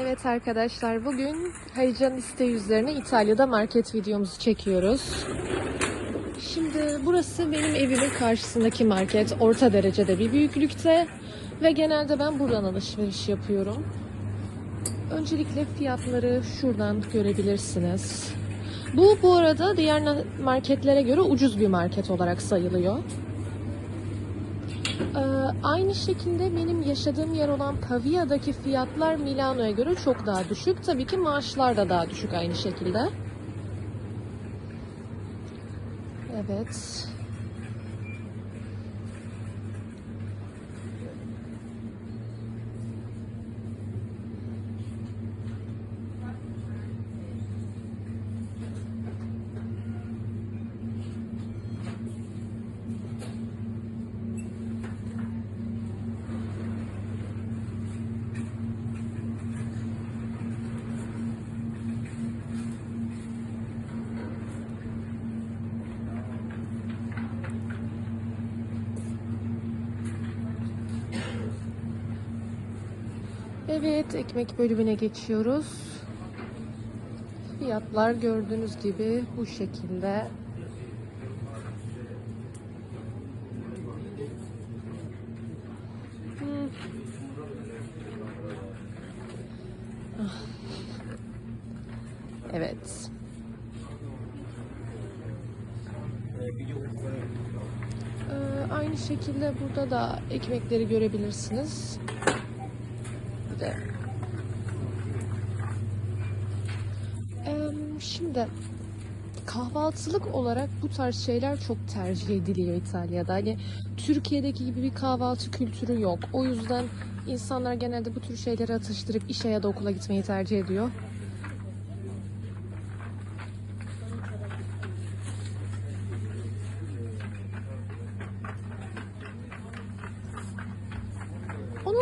Evet arkadaşlar bugün Harican'ın isteği üzerine İtalya'da market videomuzu çekiyoruz. Şimdi burası benim evimin karşısındaki market. Orta derecede bir büyüklükte. Ve genelde ben buradan alışveriş yapıyorum. Öncelikle fiyatları şuradan görebilirsiniz. Bu bu arada diğer marketlere göre ucuz bir market olarak sayılıyor. Ee, aynı şekilde benim yaşadığım yer olan Pavia'daki fiyatlar Milano'ya göre çok daha düşük. Tabii ki maaşlar da daha düşük aynı şekilde. Evet. Evet, ekmek bölümüne geçiyoruz. Fiyatlar gördüğünüz gibi bu şekilde. Hmm. Ah. Evet. Ee, aynı şekilde burada da ekmekleri görebilirsiniz. Em, şimdi kahvaltılık olarak bu tarz şeyler çok tercih ediliyor İtalya'da. Hani Türkiye'deki gibi bir kahvaltı kültürü yok. O yüzden insanlar genelde bu tür şeyleri atıştırıp işe ya da okula gitmeyi tercih ediyor.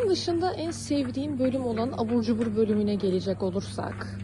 Dışında en sevdiğim bölüm olan abur cubur bölümüne gelecek olursak.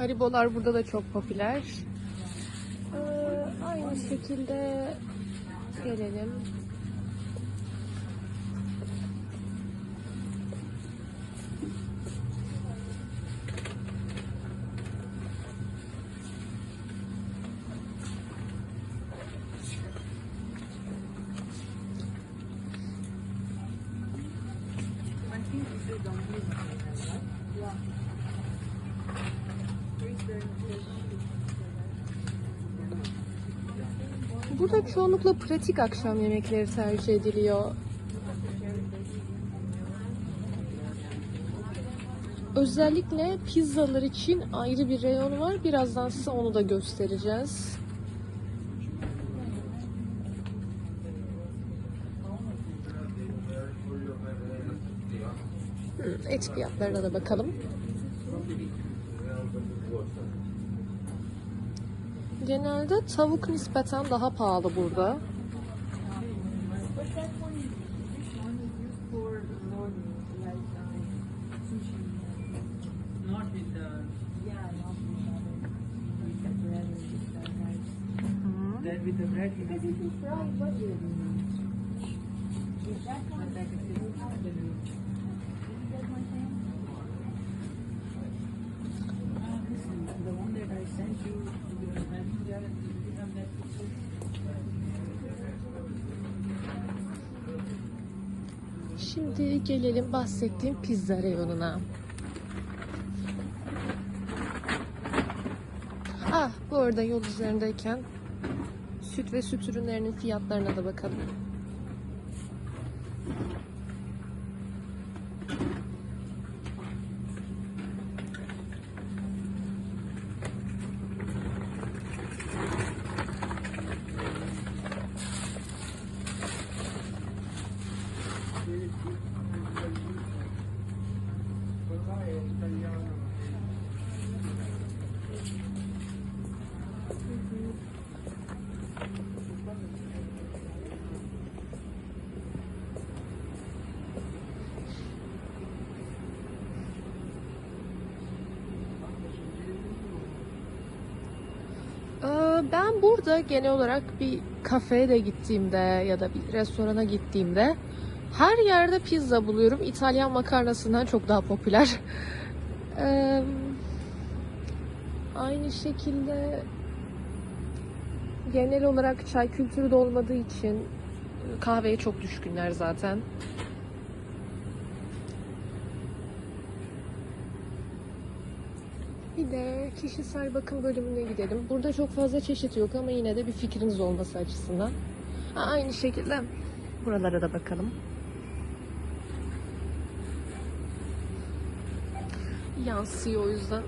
Haribolar burada da çok popüler. Ee, aynı şekilde gelelim. Burada çoğunlukla pratik akşam yemekleri tercih ediliyor. Özellikle pizzalar için ayrı bir reyon var. Birazdan size onu da göstereceğiz. Et fiyatlarına da bakalım. Genelde tavuk nispeten daha pahalı burada. Then with the bread you Because if you fry, what do you do? Şimdi gelelim bahsettiğim pizza reyonuna. Ah, bu arada yol üzerindeyken süt ve süt ürünlerinin fiyatlarına da bakalım. Ben burada genel olarak bir kafeye de gittiğimde ya da bir restorana gittiğimde her yerde pizza buluyorum. İtalyan makarnasından çok daha popüler. Ee, Aynı şekilde genel olarak çay kültürü de olmadığı için kahveye çok düşkünler zaten. Bir de kişisel bakım bölümüne gidelim. Burada çok fazla çeşit yok ama yine de bir fikriniz olması açısından. Aynı şekilde buralara da bakalım. Yansıyor o yüzden.